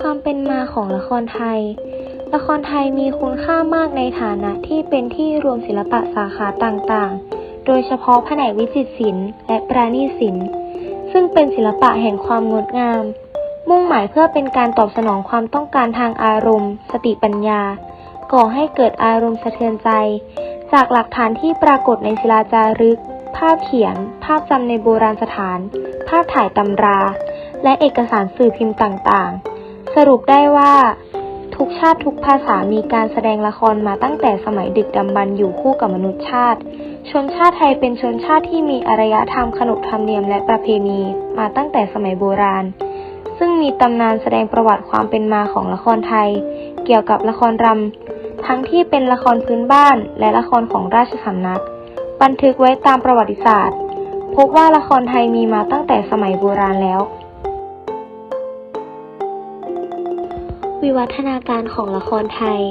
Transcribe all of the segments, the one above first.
ความเป็นมาของละครไทย ละครไทยมีคุณค่ามากในฐานะที่เป็นที่รวมศิลปะสาขาต่างๆ โดยเฉพาะแผนกวิจิตรศิลป์และปราณีศิลป์ซึ่งเป็นศิลปะแห่งความงดงาม มุ่งหมายเพื่อเป็นการตอบสนองความต้องการทางอารมณ์ สติปัญญา ก่อให้เกิดอารมณ์สะเทือนใจ จากหลักฐานที่ปรากฏในศิลาจารึก ภาพเขียน ภาพจำในโบราณสถาน ภาพถ่ายตำรา และเอกสารสื่อพิมพ์ต่างๆ สรุปได้ว่า ทุกชาติทุกภาษามีการแสดงละครมาตั้งแต่สมัยดึกดำบรรพ์อยู่คู่กับมนุษยชาติ ชนชาติไทยเป็นชนชาติที่มีอารยธรรมขนบธรรมเนียมและประเพณีมาตั้งแต่สมัยโบราณ ซึ่งมีตำนานแสดงประวัติความเป็นมาของละครไทย เกี่ยวกับละครรำทั้งที่เป็นละครพื้นบ้านและละครของราชสำนัก บันทึกไว้ตามประวัติศาสตร์ พบว่าละครไทยมีมาตั้งแต่สมัยโบราณแล้ว วิวัฒนาการของละครไทย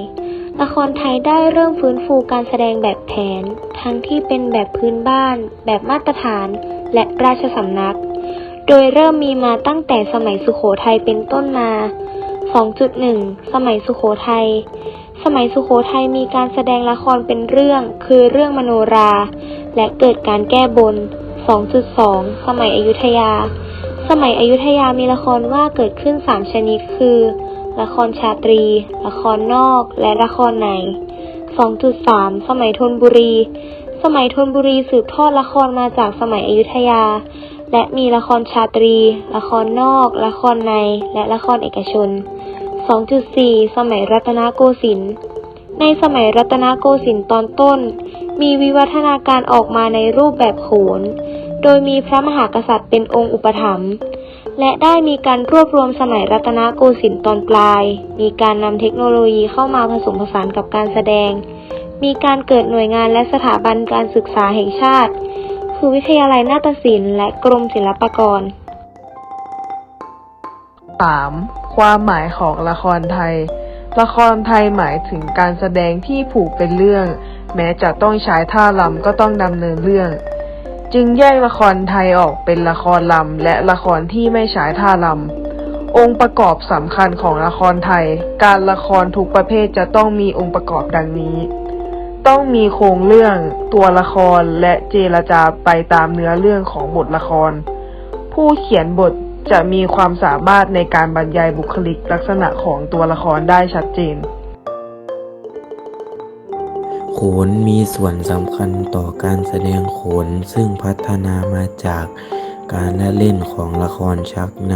ละครไทยได้เริ่มฟื้นฟูการแสดงแบบแผน ทั้งที่เป็นแบบพื้นบ้าน แบบมาตรฐาน และราชสำนัก โดยเริ่มมีมาตั้งแต่สมัยสุโขทัยเป็นต้นมา 2.1 สมัยสุโขทัย สมัยสุโขทัยมีการแสดงละครเป็นเรื่อง คือเรื่องมโนรา และเกิดการแก้บน 2.2 สมัยอยุธยา สมัยอยุธยามีละครว่าเกิดขึ้น 3 ชนิดคือ ละครชาตรี ละครนอก และละครใน 2.3 สมัยธนบุรี สมัยธนบุรีสืบทอดละครมาจากสมัยอยุธยา และมีละครชาตรี ละครนอก ละครใน และละครเอกชน 2.4 สมัยรัตนโกสินทร์ ในสมัยรัตนโกสินทร์ตอนต้น มีวิวัฒนาการออกมาในรูปแบบโขน โดยมีพระมหากษัตริย์เป็นองค์อุปถัมภ์ และได้มีการรวบรวมสมัยรัตนโกสินทร์ตอนปลาย มีการนำเทคโนโลยีเข้ามาผสมผสานกับการแสดง มีการเกิดหน่วยงานและสถาบันการศึกษาแห่งชาติ คือวิทยาลัยนาฏศิลป์และกรมศิลปากร 3. ความหมายของละครไทย ละครไทยหมายถึงการแสดงที่ผูกเป็นเรื่อง แม้จะต้องใช้ท่ารำก็ต้องดำเนินเรื่อง จึงแยกละครไทยออกเป็นละครลำและละครที่ไม่ใช้ท่ารำองค์ประกอบสำคัญของละครไทย การละครทุกประเภทจะต้องมีองค์ประกอบดังนี้ ต้องมีโครงเรื่อง ตัวละครและเจรจาไปตามเนื้อเรื่องของบทละคร ผู้เขียนบทจะมีความสามารถในการบรรยายบุคลิกลักษณะของตัวละครได้ชัดเจน โขนมีส่วนสำคัญต่อการแสดงโขนซึ่งพัฒนามาจากการละเล่นของละครชักใน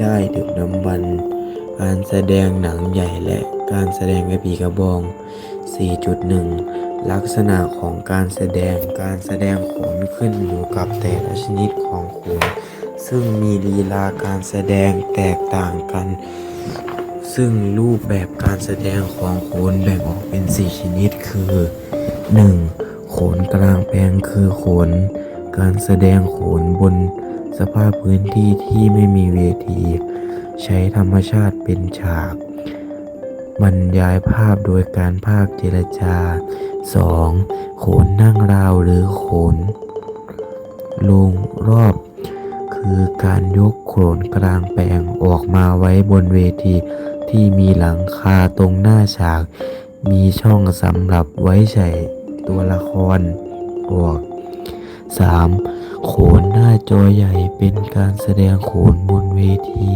ได้ดึกดำบรรพ์การแสดงหนังใหญ่และการแสดงกระบี่กระบอง 4.1 ลักษณะของการแสดงการแสดงโขนขึ้นอยู่กับแต่ละชนิดของโขนซึ่งมีลีลาการแสดงแตกต่างกัน ซึ่งรูปแบบการแสดงของโขนแบ่งออกเป็น 4 ชนิดคือ 1. โขนกลางแปลงคือโขน การแสดงโขนบนสภาพพื้นที่ที่ไม่มีเวที ใช้ธรรมชาติเป็นฉาก บรรยายภาพโดยการภาคเจรจา 2. โขนนั่งราวหรือโขนลงรอบคือการยกโขนกลางแปลงออกมาไว้บนเวที ที่มีหลังคาตรงหน้าฉาก มีช่องสำหรับไว้ใส่ตัวละครออก 3. โขนหน้าจอใหญ่เป็นการแสดงโขนบนเวที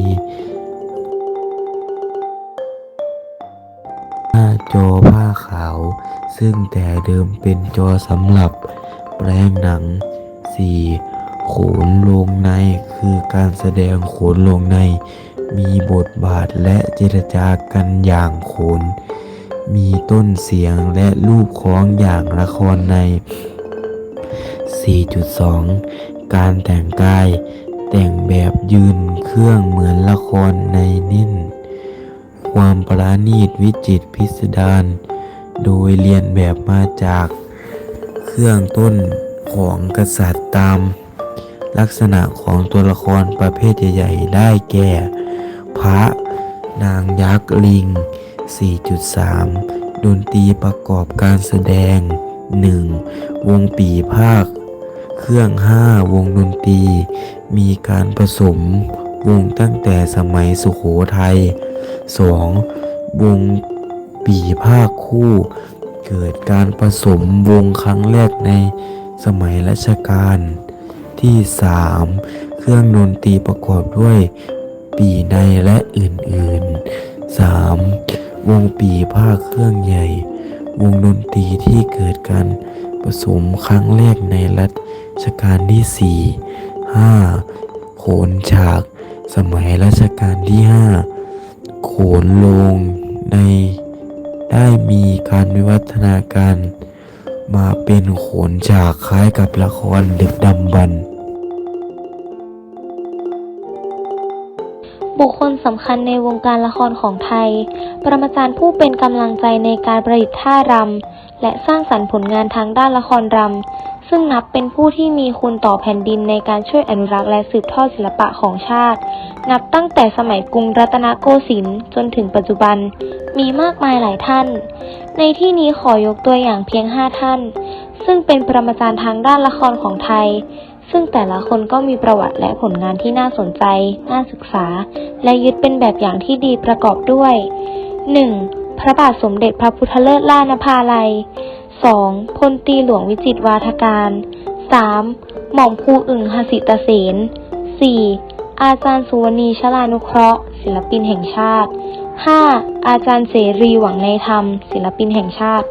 หน้าจอผ้าขาว ซึ่งแต่เดิมเป็นจอสำหรับแปลงหนัง 4. โขนลงในคือการแสดงโขนลงใน มีบทบาทและเจรจากันอย่างโขน มีต้นเสียงและรูปคล้องอย่างละครใน 4.2 การแต่งกาย แต่งแบบยืนเครื่องเหมือนละครในนิ่น ความปราณีตวิจิตพิสดาร โดยเรียนแบบมาจากเครื่องต้นของกษัตริย์ตามลักษณะของตัวละครประเภทใหญ่ ๆ ได้แก่ พระ นางยักษ์ลิง 4.3 ดนตรีประกอบการแสดง 1. วงปีภาค เครื่อง 5 วงดนตรี มีการผสมวงตั้งแต่สมัยสุโขทัย 2. วงปีภาคคู่ เกิดการผสมวงครั้งแรกในสมัยรัชกาลที่ 3. เครื่องดนตรีประกอบด้วย ปีในและอื่นๆ 3. วงปีภาคเครื่องใหญ่ วงดนตรีที่เกิดการผสมครั้งแรกในรัชกาลที่ 4 5. โขนฉาก สมัยรัชกาลที่ 5 โขนลงในได้มีการวิวัฒนาการ มาเป็นโขนฉากคล้ายกับละครดึกดำบรรพ์ บุคคลสำคัญในวงการละครของไทย ประมาจารย์ผู้เป็นกำลังใจในการประดิษฐ์ท่ารำ และสร้างสรรค์ผลงานทางด้านละครรำ ซึ่งนับเป็นผู้ที่มีคุณต่อแผ่นดินในการช่วยอนุรักษ์และสืบทอดศิลปะของชาติ นับตั้งแต่สมัยกรุงรัตนโกสินทร์จนถึงปัจจุบัน มีมากมายหลายท่าน ในที่นี้ขอยกตัวอย่างเพียง 5 ท่าน ซึ่งเป็นประมาจารย์ทางด้านละครของไทย ซึ่งแต่ละคนก็มีประวัติและผลงานที่น่าสนใจ น่าศึกษา และยึดเป็นแบบอย่างที่ดีประกอบด้วย 1. พระบาทสมเด็จพระพุทธเลิศล่านภาลัย 2. พลตีหลวงวิจิตวาทการ 3. หม่อมครูอึ่งหสิตเสน 4. อาจารย์สุวรรณีชลานุเคราะห์ ศิลปินแห่งชาติ 5. อาจารย์เสรีหวังในธรรม ศิลปินแห่งชาติ